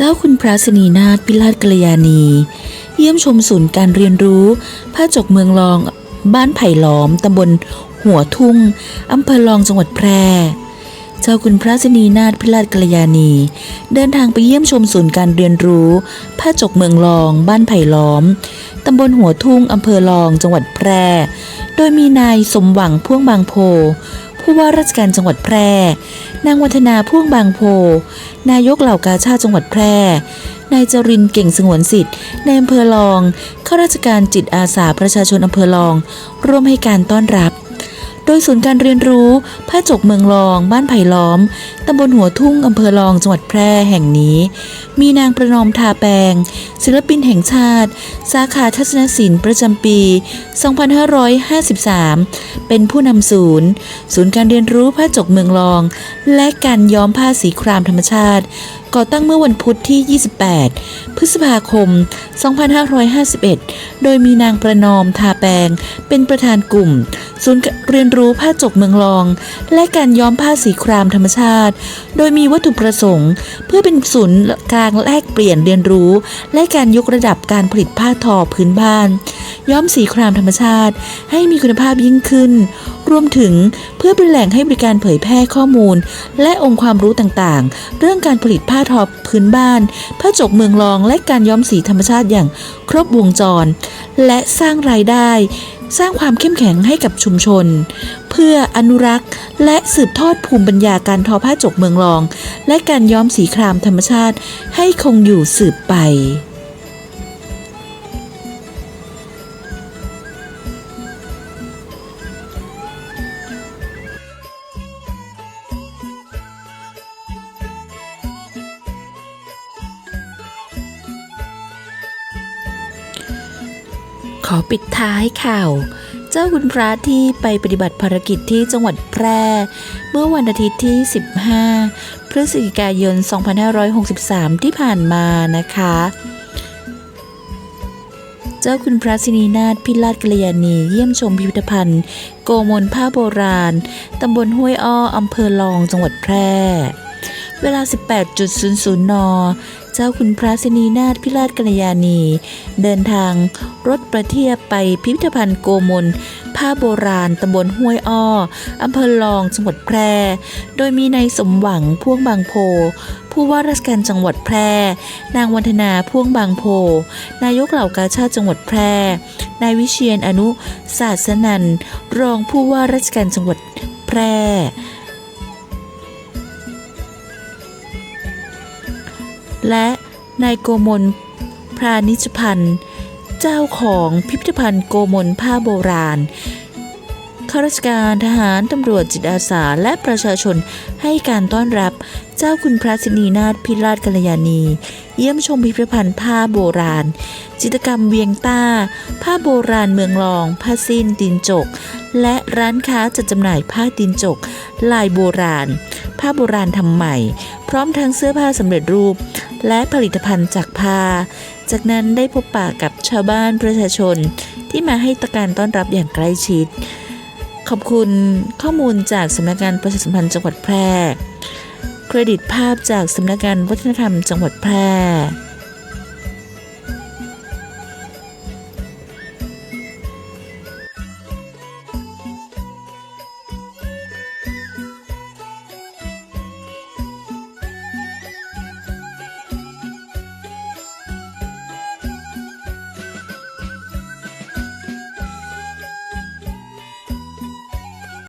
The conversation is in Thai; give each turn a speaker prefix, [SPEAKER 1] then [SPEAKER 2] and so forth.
[SPEAKER 1] เจ้าคุณพระสนีนาถพิราชกัลยาณี เยี่ยมชมศูนย์การเรียนรู้ ผ้าจกเมืองรอง บ้านไผ่ล้อมตำบล หัวทุ่งอำเภอรองจังหวัดแพร่เจ้าคุณพระสนีนาถพิราชกัลยาณี เดินทางไปเยี่ยมชมศูนย์การเรียนรู้ ผ้าจกเมืองรอง บ้านไผ่ล้อมตำบลหัวทุ่งอำเภอรองจังหวัดแพร่ โดยมีนายสมหวังพ่วงบางโพ ผู้ว่าราชการจังหวัดแพร่ นางวัฒนาพ่วงบางโพ นายกเหล่ากาชาจังหวัดแพร่ นายจรินเก่งสงวนสิทธิ์ในอำเภอลอง ข้าราชการจิตอาสาประชาชนอำเภอลอง ร่วมให้การต้อนรับ โดยศูนย์การเรียนรู้ผ้าจกเมืองรอง บ้านไผ่ล้อมตำบลหัวทุ่งอำเภอรองจังหวัดแพร่แห่งนี้ มีนางประนอมทาแปงศิลปินแห่งชาติ สาขาทัศนศิลป์ประจำปี 2553 เป็นผู้นำศูนย์ ศูนย์การเรียนรู้ผ้าจกเมืองรอง และการย้อมผ้าสีครามธรรมชาติก่อตั้งเมื่อวันพุธที่ 28 พฤษภาคม 2551 โดยมีนางประนอมทาแปง เป็นประธานกลุ่ม ศูนย์เรียนรู้ผ้าจกเมืองรอง และการย้อมผ้าสีครามธรรมชาติ โดยมีวัตถุประสงค์ เพื่อเป็นศูนย์กลางแลกเปลี่ยนเรียนรู้ และการยกระดับการผลิตผ้าทอพื้นบ้าน ย้อมสีครามธรรมชาติ ให้มีคุณภาพยิ่งขึ้น รวมถึงเพื่อเป็นแหล่งให้บริการเผยแพร่ข้อมูล และองค์ความรู้ต่างๆ เรื่องการผลิตผ้าทอพื้นบ้าน ผ้าจกเมืองรองและการย้อมสีธรรมชาติอย่างครบวงจร และสร้างรายได้ สร้างความเข้มแข็งให้กับชุมชน เพื่ออนุรักษ์และสืบทอดภูมิปัญญาการทอผ้าจกเมืองรอง และการย้อมสีครามธรรมชาติให้คงอยู่สืบไป ขอปิดท้ายข่าว เจ้าคุณพระที่ไปปฏิบัติภารกิจที่จังหวัดแพร่ เมื่อวันอาทิตย์ที่ 15 พฤศจิกายน 2563 ที่ผ่านมานะคะ เจ้าคุณพระสินีนาถพิราชกัลยาณีเยี่ยมชมพิพิธภัณฑ์ โกมลผ้าโบราณ ตำบลห้วยอ้ออำเภอลองจังหวัดแพร่ เวลา 18.00 น เจ้าคุณพระสินีนาถพิราชกัลยาณี เดินทางรถประเทียบไปพิพิธภัณฑ์โกมล ผ้าโบราณตำบลห้วยอ้ออำเภอลองจังหวัดแพร่ โดยมีนายสมหวังพ่วงบางโพ ผู้ว่าราชการจังหวัดแพร่ นางวันธนาพ่วงบางโพ นายกเหล่ากาชาติจังหวัดแพร่ นายวิเชียนอนุศาสนันรองผู้ว่าราชการจังหวัดแพร่ และนายโกมลพรานิชพันธ์ เจ้าของพิพิธภัณฑ์โกมลผ้าโบราณข้าราชการทหารตำรวจจิตอาสาและประชาชนให้การต้อนรับเจ้าคุณพระสินีนาถพิราชกัลยาณี เยี่ยมชมพิพิธภัณฑ์ผ้าโบราณ จิตรกรรมเวียงต้า ผ้าโบราณเมืองรอง ผ้าสิ้นตีนจก และร้านค้าจัดจำหน่ายผ้าตีนจก ลายโบราณ ผ้าโบราณทำใหม่ พร้อมทั้งเสื้อผ้าสำเร็จรูป และผลิตภัณฑ์จากผ้า จากนั้นได้พบปะกับชาวบ้านประชาชนที่มาให้ตการต้อนรับอย่างใกล้ชิด ขอบคุณข้อมูลจากสำนักงานประชาสัมพันธ์จังหวัดแพร่ เครดิตภาพจากสำนักงานวัฒนธรรมจังหวัดแพร่